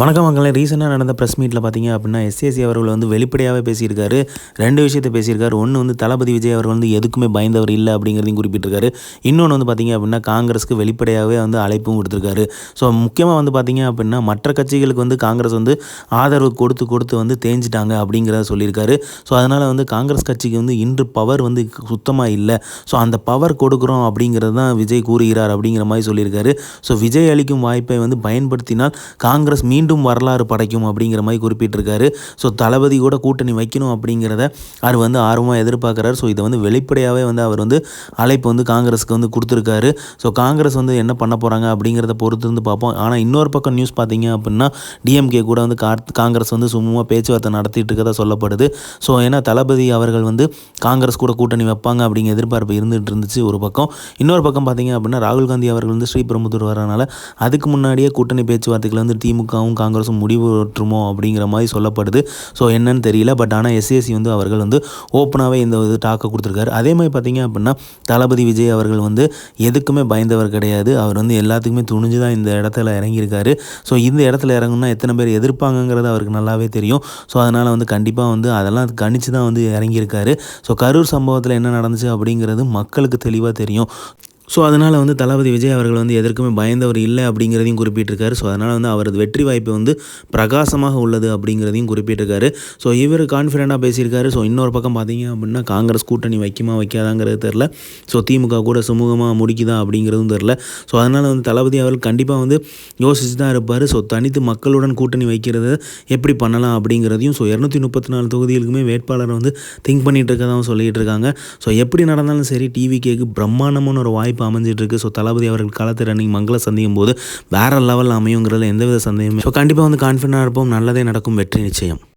வணக்கம் மக்களே. ரீசெண்டாக நடந்த ப்ரெஸ் மீட்டில் பார்த்தீங்க அப்படின்னா எஸ்ஏசி அவர்கள் வந்து வெளிப்படையாகவே பேசியிருக்காரு. ரெண்டு விஷயத்தை பேசியிருக்காரு. ஒன்று வந்து தளபதி விஜய் அவர்கள் வந்து எதுக்குமே பயந்தவர் இல்லை அப்படிங்கிறதையும் குறிப்பிட்டிருக்காரு. இன்னொன்று வந்து பார்த்தீங்க அப்படின்னா காங்கிரஸுக்கு வெளிப்படையாகவே வந்து அழைப்பும் கொடுத்துருக்காரு. ஸோ முக்கியமாக வந்து பார்த்தீங்க அப்படின்னா மற்ற கட்சிகளுக்கு வந்து காங்கிரஸ் வந்து ஆதரவு கொடுத்து கொடுத்து வந்து தேஞ்சிட்டாங்க அப்படிங்கிறத சொல்லியிருக்காரு. ஸோ அதனால் வந்து காங்கிரஸ் கட்சிக்கு வந்து இன்று பவர் வந்து சுத்தமாக இல்லை. ஸோ அந்த பவர் கொடுக்குறோம் அப்படிங்கிறது தான் விஜய் கூறுகிறார் அப்படிங்கிற மாதிரி சொல்லியிருக்காரு. ஸோ விஜய் அளிக்கும் வாய்ப்பை வந்து பயன்படுத்தினால் காங்கிரஸ் மீண்டும் வரலாறு படைக்கும் அப்படிங்கிற மாதிரி குறிப்பிட்டிருக்காரு. ஸோ தளபதி கூட கூட்டணி வைக்கணும் அப்படிங்கிறத அவர் வந்து ஆர்வமாக எதிர்பார்க்குறாரு. ஸோ இதை வந்து வெளிப்படையாகவே வந்து அவர் வந்து அழைப்பு வந்து காங்கிரஸுக்கு வந்து கொடுத்துருக்காரு. ஸோ காங்கிரஸ் வந்து என்ன பண்ண போகிறாங்க அப்படிங்கிறத பொறுத்து இருந்து பார்ப்போம். ஆனால் இன்னொரு பக்கம் நியூஸ் பார்த்தீங்க அப்படின்னா டிஎம்கே கூட வந்து காங்கிரஸ் வந்து சும்மா பேச்சுவார்த்தை நடத்திட்டு இருக்கதா சொல்லப்படுது. ஸோ ஏன்னா தளபதி அவர்கள் வந்து காங்கிரஸ் கூட கூட்டணி வைப்பாங்க அப்படிங்கிற எதிர்பார்ப்பு இருந்துகிட்டு இருந்துச்சு ஒரு பக்கம். இன்னொரு பக்கம் பார்த்தீங்க அப்படின்னா ராகுல் காந்தி அவர்கள் வந்து ஸ்ரீபெரும்புத்தூர் வரனால அதுக்கு முன்னாடியே கூட்டணி பேச்சுவார்த்தைகள் வந்து திமுகவும் காங்கிரஸும் முடிவுற்றுமோ அப்படிங்கிற மாதிரி சொல்லப்படுது. ஸோ என்னன்னு தெரியல. பட் ஆனால் எஸ்எஸ்சி வந்து அவர்கள் வந்து ஓப்பனாகவே இந்த இது டாக்கை கொடுத்துருக்காரு. அதே மாதிரி பார்த்தீங்க அப்படின்னா தளபதி விஜய் அவர்கள் வந்து எதுக்குமே பயந்தவர் கிடையாது. அவர் வந்து எல்லாத்துக்குமே துணிஞ்சு தான் இந்த இடத்துல இறங்கியிருக்காரு. ஸோ இந்த இடத்துல இறங்குனா எத்தனை பேர் எதிர்ப்பாங்கங்கிறது அவருக்கு நல்லாவே தெரியும். ஸோ அதனால் வந்து கண்டிப்பாக வந்து அதெல்லாம் கணிச்சு தான் வந்து இறங்கியிருக்காரு. ஸோ கரூர் சம்பவத்தில் என்ன நடந்துச்சு அப்படிங்கிறது மக்களுக்கு தெளிவாக தெரியும். ஸோ அதனால் வந்து தளபதி விஜய் அவர்கள் வந்து எதற்குமே பயந்தவர் இல்லை அப்படிங்கிறதையும் குறிப்பிட்டிருக்காரு. ஸோ அதனால் வந்து அவரது வெற்றி வாய்ப்பு வந்து பிரகாசமாக உள்ளது அப்படிங்கிறதையும் குறிப்பிட்டிருக்காரு. ஸோ இவர் கான்ஃபிடெண்ட்டாக பேசியிருக்காரு. ஸோ இன்னொரு பக்கம் பார்த்தீங்க அப்படின்னா காங்கிரஸ் கூட்டணி வைக்குமா வைக்காதாங்கிறது தெரில ஸோ திமுக கூட சுமூகமாக முடிக்குதா அப்படிங்கிறதும் தெரில ஸோ அதனால் வந்து தளபதி அவர்கள் கண்டிப்பாக வந்து யோசிச்சு தான் இருப்பார். ஸோ தனித்து மக்களுடன் கூட்டணி வைக்கிறது எப்படி பண்ணலாம் அப்படிங்கிறதையும் ஸோ இரநூத்தி முப்பத்தி நாலு தொகுதிகளுக்குமே வேட்பாளர் வந்து திங்க் பண்ணிகிட்டு இருக்கதான் சொல்லிகிட்டு இருக்காங்க. ஸோ எப்படி நடந்தாலும் சரி டிவி கேக்கு பிரம்மாண்டமான ஒரு வாய்ப்பு அமைஞ்சிட்டு இருக்கு. ஸோ தளபதி அவர்கள் காலத்து ரன்னிங் மங்கள சந்திக்கும் போது வேற லெவலில் அமையுங்கிறதுல எந்தவித சந்தேகமே ஸோ கண்டிப்பாக வந்து கான்ஃபிடண்டாக இருப்போம். நல்லதே நடக்கும். வெற்றி நிச்சயம்.